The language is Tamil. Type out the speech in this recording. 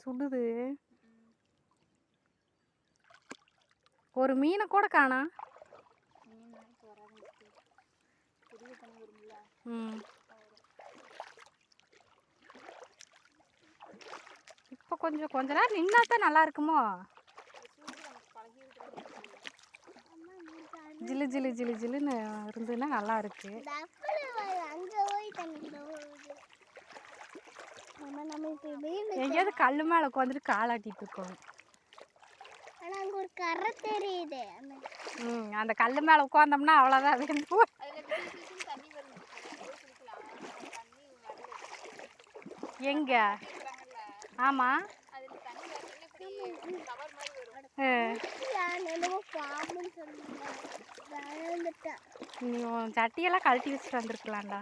சுடுது ஒரு மீனை கூட காணா. ம். இப்போ கொஞ்சம் கொஞ்ச நேரம் நின்னா தான் நல்லா இருக்குமோ? ஜிலு ஜிலு ஜிலு ஜிலுன்னு இருந்ததுன்னா நல்லா இருக்கு. எங்கேயாவது கல் மேலே உட்காந்துட்டு காலாட்டிட்டு இருக்கோம். அங்க ஒரு கரை தெரியுது ம் அந்த கல் மேலே உட்காந்தோம்னா அவ்வளோதான் நடுவில் எங்க? ஆமாம் நீ உன் சட்டியெல்லாம் கழட்டி வச்சுட்டு வந்திருக்கலாம்டா.